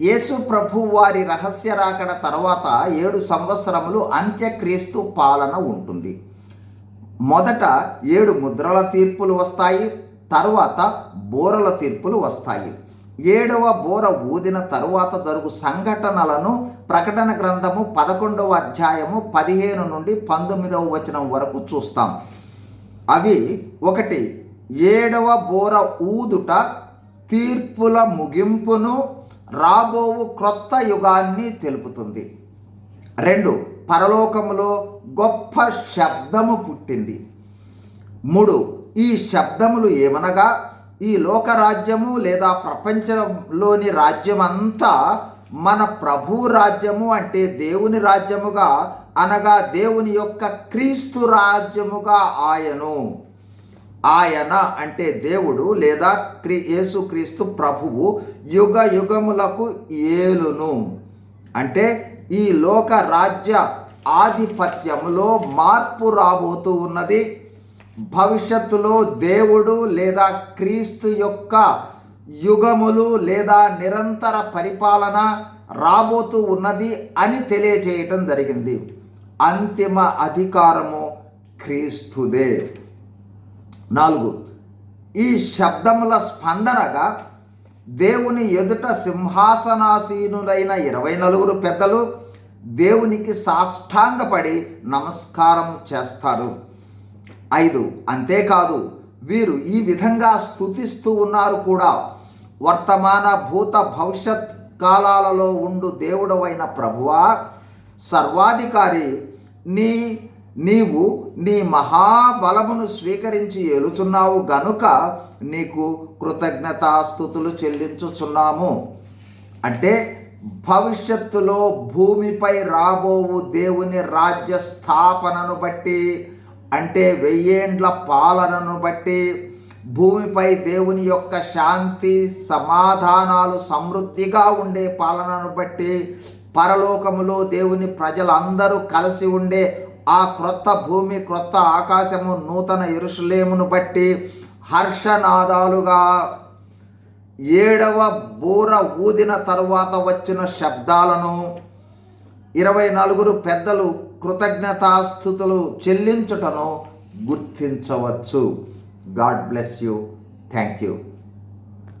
యేసు ప్రభు వారి రహస్య రాకడ తర్వాత ఏడు సంవత్సరములు అంత్యక్రీస్తు పాలన ఉంటుంది. మొదట ఏడు ముద్రల తీర్పులు వస్తాయి తరువాత బోరల తీర్పులు వస్తాయి. ఏడవ బోర ఊదిన తరువాత జరుగు సంఘటనలను ప్రకటన గ్రంథము పదకొండవ అధ్యాయము పదిహేను నుండి పంతొమ్మిదవ వచనం వరకు చూస్తాం. అవి ఒకటి ఏడవ బోర ఊదుట తీర్పుల ముగింపును రాబోవు క్రొత్త యుగాన్ని తెలుపుతుంది. రెండు పరలోకములో గొప్ప శబ్దము పుట్టింది. మూడు ఈ శబ్దములు ఏమనగా ఈ లోకరాజ్యము లేదా ప్రపంచంలోని రాజ్యమంతా మన ప్రభు రాజ్యము అంటే దేవుని రాజ్యముగా అనగా దేవుని యొక్క క్రీస్తు రాజ్యముగా ఆయను. ఆయన అంటే దేవుడు లేదా క్రీ యేసుక్రీస్తు ప్రభువు యుగ యుగములకు ఏలును. అంటే ఈ లోక రాజ్య ఆధిపత్యములో మార్పు రాబోతూ ఉన్నది. భవిష్యత్తులో దేవుడు లేదా క్రీస్తు యొక్క యుగములు లేదా నిరంతర పరిపాలన రాబోతూ ఉన్నది అని తెలియజేయటం జరిగింది. అంతిమ అధికారము క్రీస్తుదే. నాలుగు. ఈ శబ్దముల స్పందనగా దేవుని ఎదుట సింహాసనాసీనులైన ఇరవై నలుగురు పెద్దలు దేవునికి సాష్టాంగపడి నమస్కారం చేస్తారు. ఐదు. అంతేకాదు వీరు ఈ విధంగా స్తుతిస్తూ ఉన్నారు కూడా. వర్తమాన భూత భవిష్యత్ కాలాలలో ఉండు దేవుడవైన ప్రభువా సర్వాధికారి నీ నీవు నీ మహాబలమును స్వీకరించి ఏలుచున్నావు గనుక నీకు కృతజ్ఞతాస్థుతులు చెల్లించుచున్నాము. అంటే భవిష్యత్తులో భూమిపై రాబోవు దేవుని రాజ్య స్థాపనను బట్టి అంటే వెయ్యేండ్ల పాలనను బట్టి భూమిపై దేవుని యొక్క శాంతి సమాధానాలు సమృద్ధిగా ఉండే పాలనను బట్టి పరలోకములో దేవుని ప్రజలందరూ కలిసి ఉండే ఆ క్రొత్త భూమి క్రొత్త ఆకాశము నూతన ఎరుషులేమును బట్టి హర్షనాదాలుగా ఏడవ బూర ఊదిన తరువాత వచ్చిన శబ్దాలను ఇరవై నలుగురు పెద్దలు కృతజ్ఞతాస్థుతులు చెల్లించుటను గుర్తించవచ్చు. God bless you. Thank you.